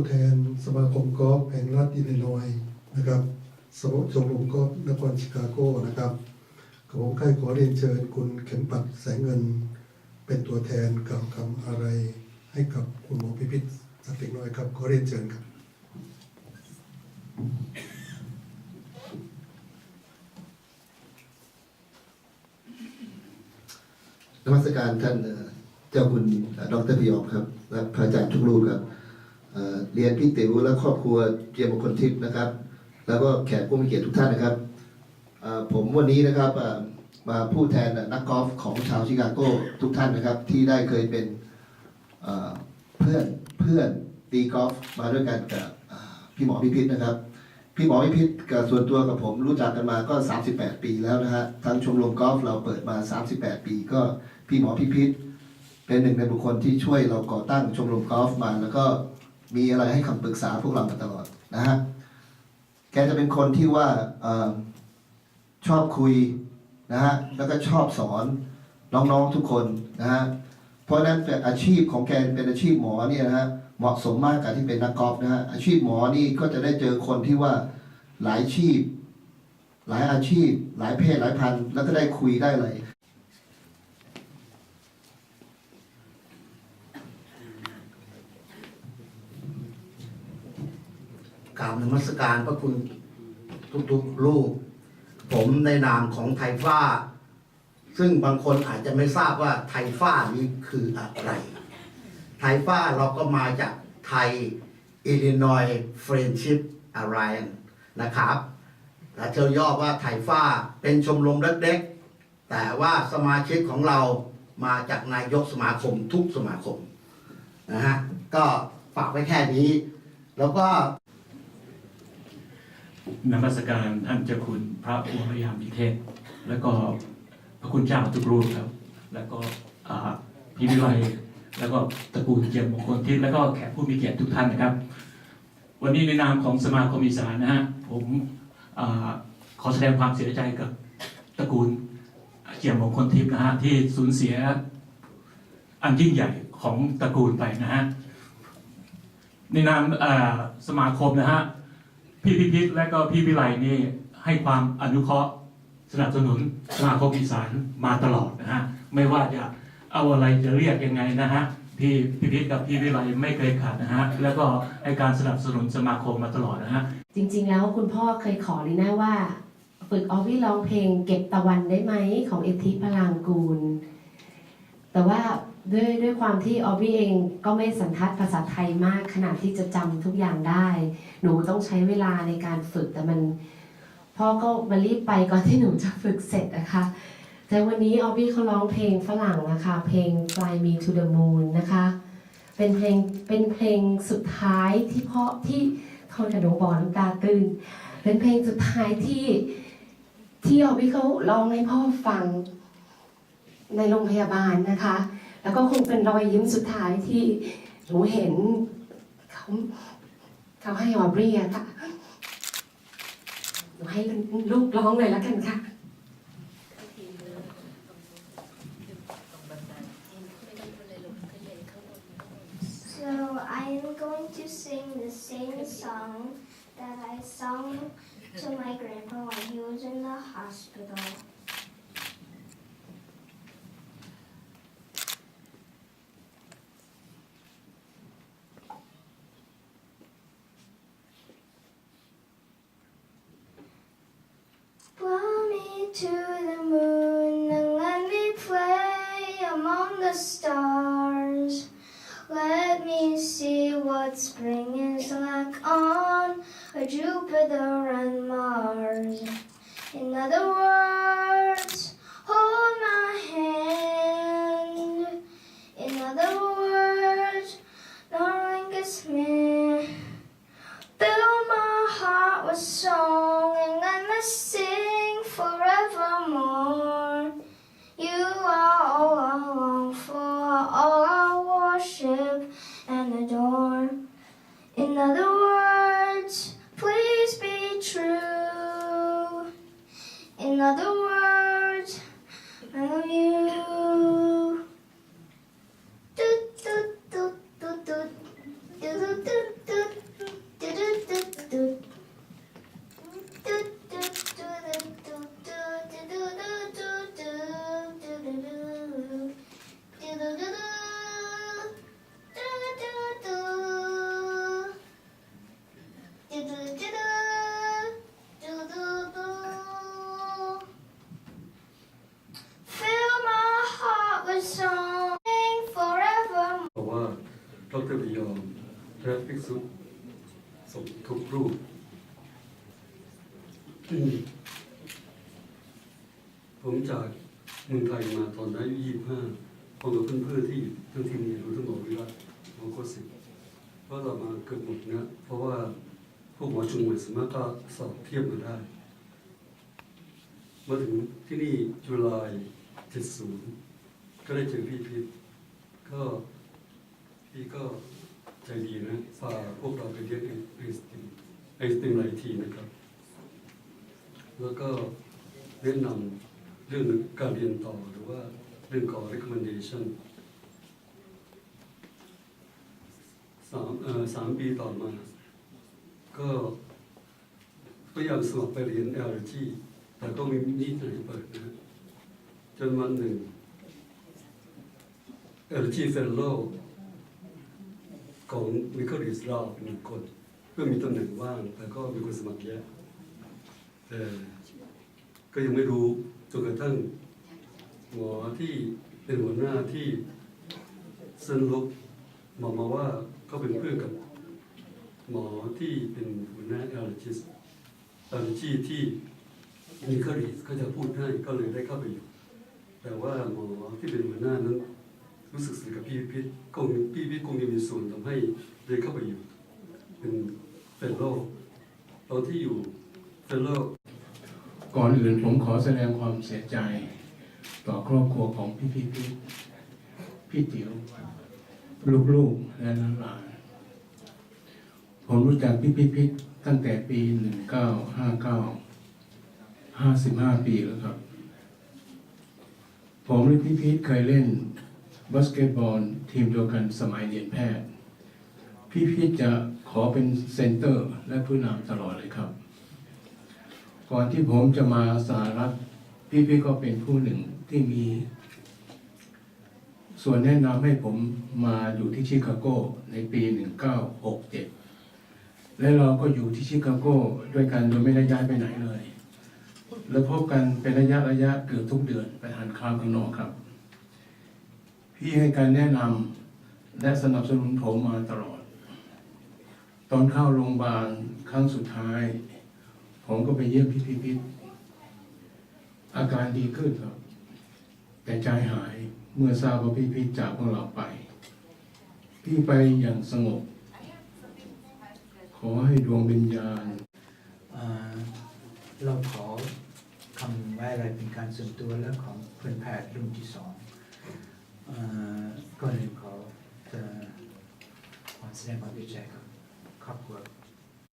ผู้แทนสมาคมกอล์ฟแห่งรัฐอิลลินอยส์นะครับสมาชมรมกอล์ฟนครชิคาโกนะครับกับผมใครขอเรียนเชิญคุณเข็มปัดแสงเงิน เป็นตัวแทนกล่าวคำอะไรให้กับคุณหมอพิพิธสักเล็กน้อยครับ ขอเรียนเชิญครับ นมัสการท่านเจ้าคุณดรพยอมครับ และพระอาจารย์ทุกรูปครับ เรียนพี่ติ๋วและครอบครัวเจียมงคลทิพย์นะครับ แล้วก็แขกผู้มีเกียรติทุกท่านนะครับผมวันนี้นะครับมาพูดแทนนักกอล์ฟของชาวชิคาโก้ทุกท่านนะครับ ที่ได้เคยเป็นเพื่อนเพื่อนตีกอล์ฟมาด้วยกันกับพี่หมอพิพิธนะครับ พี่หมอพิพิธกับส่วนตัวกับผมรู้จักกันมาก็ 38 ปีแล้วนะฮะทั้งชมรมกอล์ฟเราเปิดมา 38 ปี ก็พี่หมอพิพิธเป็นหนึ่งในบุคคลที่ช่วยเราก่อตั้งชมรมกอล์ฟมาแล้วก็ มีอะไรให้คำปรึกษาพวกเรามาตลอดนะฮะ แกจะเป็นคนที่ว่าออชอบคุยนะฮะ แล้วก็ชอบสอนน้องๆทุกคนนะฮะ เพราะนั้นอาชีพของแกเป็นอาชีพหมอเนี่ยนะฮะ เหมาะสมมากกับที่เป็นนักกอล์ฟนะฮะ อาชีพหมอนี่ก็จะได้เจอคนที่ว่าหลายอาชีพ หลายอาชีพ หลายเพศหลายพันธุ์แล้วก็ได้คุยได้เลย กราบ นมัสการพระคุณทุกๆรูป ผมในนามของไทฟ้า ซึ่งบางคนอาจจะไม่ทราบว่าไทฟ้านี้คืออะไร ไทฟ้าเราก็มาจากไทยอิลลินอยเฟรนชิพอ l ไรนนะครับและเธอย่อว่าไทฟ้าเป็นชมรมเล็กๆ แต่ว่าสมาชิกของเรามาจากนายกสมาคมทุกสมาคมนะฮะก็ฝากไว้แค่นี้ แล้วก็ นมัสการท่านเจ้าคุณพระวรยามพิเทศ แล้วก็พระคุณเจ้าทุกรูปครับ แล้วก็พี่วิไลแล้วก็ตระกูลเจียมมงคลทิพย์แล้วก็แขกผู้มีเกียรติทุกท่านนะครับ วันนี้ในนามของสมาคมอีสานนะฮะผมอขอแสดงความเสียใจกับตระกูลเจียมมงคลทิพย์นะฮะที่สูญเสียอันยิ่งใหญ่ของตระกูลไปนะฮะในนามสมาคมนะฮะ พี่พิพิธและก็พี่วิไลนี่ให้ความอนุเคราะห์สนับสนุนสมาคมอีสานมาตลอดนะฮะไม่ว่าจะเอาอะไรจะเรียกยังไงนะฮะพี่พิพิธกับพี่วิไลไม่เคยขาดนะฮะแล้วก็ให้การสนับสนุนสมาคมมาตลอดนะฮะจริง ๆ แล้วคุณพ่อเคยขอลีน่าว่า ฝึกออฟฟี่ร้องเพลงเก็บตะวันได้ไหมของเอทิพลางกูล แต่ว่า ด้วยด้วยความที่ออฟฟี่เองก็ไม่สันทัดภาษาไทยมากขนาดที่จะจำทุกอย่างได้ หนูต้องใช้เวลาในการฝึกแต่มันพ่อก็มารีบไปก่อนที่หนูจะฝึกเสร็จนะคะ แต่วันนี้ออฟฟี่เขาร้องเพลงฝรั่งนะคะ เพลง Fly Me to the Moon นะคะ เป็นเพลงเป็นเพลงสุดท้ายที่พ่อที่โทษค่ะหนูบอกน้ำตาตื้นเป็นเพลงสุดท้ายที่ที่ออฟฟี่เขาร้องให้พ่อฟังในโรงพยาบาลนะคะ แล้วก็คงเป็นรอยยิ้มสุดท้ายที่หนูเห็นเขาเขาให้ออบรีค่ะหนูให้ลูกร้องเลยแล้วกันค่ะ to my grandpa when he was in the hospital. A Jupiter and Mars. In other words, hold my hand. In other words, darling, kiss me. Fill my heart with song and let me ธพยอมพระภิกษุสงฆ์ทุกรูปผมจากเมืองไทยมาตอนอายุยี่สิบห้าพร้อมกับเพื่อนๆที่ทั้งทีมงานรู้ทั้งหมดวิรัตหมอโคสิเพราะเรามาเกือบหมดนะเพราะว่าพวกหมอชุมเหมือนสามารถก็สอบเทียบมาได้ มาถึงที่นี่จุลาย70 ก็ได้เจอพี่พิษก็ พี่ก็ใจดีนะพาพวกเราไปเรียนไอสติมไอสติมหลายทีนะครับ แล้วก็แนะนำเรื่องการเรียนต่อหรือว่าเรื่องของ recommendation สามเอ่อสามปีต่อมา ก็พยายามสมัครไปเรียน LG แต่ก็มีนิดหน่อยเปิดนะจนวันหนึ่ง LG Fellow ของมิค l ริสราเป็นหนึ่งคนเพื่อมีตำแหน่งว่างแต่ก็มีคนสมัครเยอะแต่ก็ยังไม่รู้จนกระทั่งหมอที่เป็นหัวหน้าที่เซนลุกบอกมาว่าเขาเป็นเพื่อนกับหมอที่เป็นหัวหน้า LG LG ที่มีคดีก็จะพูดให้ก็เลยได้เข้าไปอยู่ แต่ว่าหมอที่เป็นหัวหน้านั้น รู้สึกสนิทกับพี่พิษคงพี่พิษคงจะมีส่วนทำให้ได้เข้าไปอยู่ เป็นเฟลโลตอนที่อยู่เฟลโลก่อนอื่นผมขอแสดงความเสียใจ ต่อครอบครัวของพี่พี่พี่พี่ติ๋วลูกๆและหลานผมรู้จักพี่พี่พิษตั้งแต่ปีหนึ่งเก้าห้าเก้าห้าสิบห้าปีแล้วครับ ผมและพี่พิษเคยเล่น บาสเกตบอลทีมเดียวกันสมัยเรียนแพทย์ พี่พิษจะขอเป็นเซนเตอร์และผู้นำตลอดเลยครับ ก่อนที่ผมจะมาสหรัฐ พี่พี่ก็เป็นผู้หนึ่งที่มี ส่วนแนะนำให้ผมมาอยู่ที่ชิคาโกในปี 1967 และเราก็อยู่ที่ชิคาโกด้วยกันโดยไม่ได้ย้ายไปไหนเลย แล้วพบกันเป็นระยะระยะเกือบทุกเดือนไปทานข้าวข้างนอกครับ พี่ให้การแนะนำและสนับสนุนผมมาตลอด ตอนเข้าโรงพยาบาลครั้งสุดท้าย ผมก็ไปเยี่ยมพี่พิพิธอาการดีขึ้นครับ แต่ใจหายเมื่อทราบว่าพี่พิพิธจากพวกเราไป พี่ไปอย่างสงบ ขอให้ดวงวิญญาณเราขอคำไว้อะไรเป็นการส่วนตัวและของเพื่อนแพทย์รุ่นที่สอง ก่อนอื่นขอจะขอแสดงความดีใจกับครอบครัว